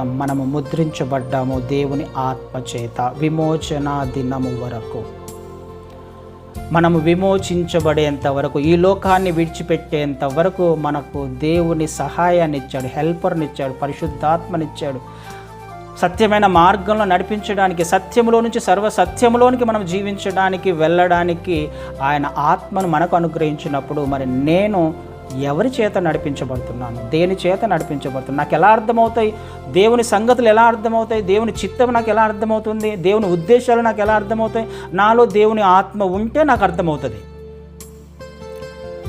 మనము ముద్రించబడ్డాము దేవుని ఆత్మ చేత విమోచన దినము వరకు. మనము విమోచించబడేంత వరకు ఈ లోకాన్ని విడిచిపెట్టేంత వరకు మనకు దేవుని సహాయాన్ని ఇచ్చాడు హెల్పర్ని పరిశుద్ధాత్మనిచ్చాడు. సత్యమైన మార్గంలో నడిపించడానికి సత్యములో నుంచి సర్వసత్యములోనికి మనం జీవించడానికి వెళ్ళడానికి ఆయన ఆత్మను మనకు అనుగ్రహించినప్పుడు మరి నేను ఎవరి చేత నడిపించబడుతున్నాను? దేని చేత నడిపించబడుతున్నాను నాకు ఎలా అర్థమవుతాయి? దేవుని సంగతులు ఎలా అర్థమవుతాయి? దేవుని చిత్తం నాకు ఎలా అర్థమవుతుంది? దేవుని ఉద్దేశాలు నాకు ఎలా అర్థమవుతాయి? నాలో దేవుని ఆత్మ ఉంటే నాకు అర్థమవుతుంది.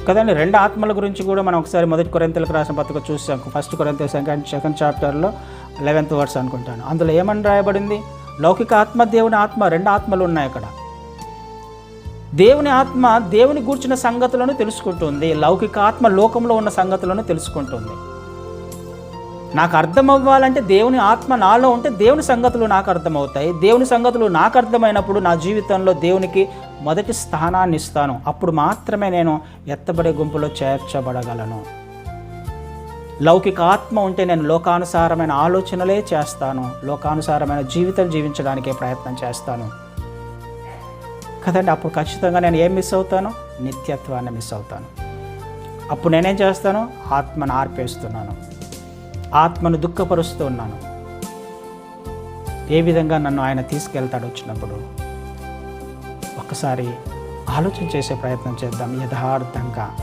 కదండి రెండు ఆత్మల గురించి కూడా మనం ఒకసారి మొదటి కొరింతలకు రాసిన పత్రిక చూసాం. ఫస్ట్ కొరెంత సెకండ్ సెకండ్ చాప్టర్లో లెవెన్త్ వర్స్ అనుకుంటాను. అందులో ఏమని రాయబడింది? లౌకిక ఆత్మ దేవుని ఆత్మ రెండు ఆత్మలు ఉన్నాయి అక్కడ. దేవుని ఆత్మ దేవుని గూర్చిన సంగతులను తెలుసుకుంటుంది. లౌకిక ఆత్మ లోకంలో ఉన్న సంగతులను తెలుసుకుంటుంది. నాకు అర్థం అవ్వాలంటే దేవుని ఆత్మ నాలో ఉంటే దేవుని సంగతులు నాకు అర్థమవుతాయి. దేవుని సంగతులు నాకు అర్థమైనప్పుడు నా జీవితంలో దేవునికి మొదటి స్థానాన్ని ఇస్తాను. అప్పుడు మాత్రమే నేను ఎత్తబడే గుంపులో చేర్చబడగలను. లౌకిక ఆత్మ ఉంటే నేను లోకానుసారమైన ఆలోచనలే చేస్తాను. లోకానుసారమైన జీవితం జీవించడానికే ప్రయత్నం చేస్తాను. కదండి అప్పుడు ఖచ్చితంగా నేను ఏం మిస్ అవుతాను? నిత్యత్వాన్ని మిస్ అవుతాను. అప్పుడు నేనేం చేస్తాను? ఆత్మను ఆర్పేస్తున్నాను. ఆత్మను దుఃఖపరుస్తూ ఉన్నాను. ఏ విధంగా నన్ను ఆయన తీసుకెళ్తాడు వచ్చినప్పుడు? ఒక్కసారి ఆలోచన చేసే ప్రయత్నం చేద్దాం. యథార్థంగా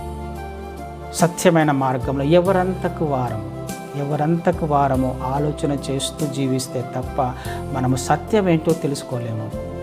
సత్యమైన మార్గంలో ఎవరంతకు వారము? ఎవరంతకు వారము ఆలోచన చేస్తూ జీవిస్తే తప్ప మనము సత్యం ఏంటో తెలుసుకోలేము.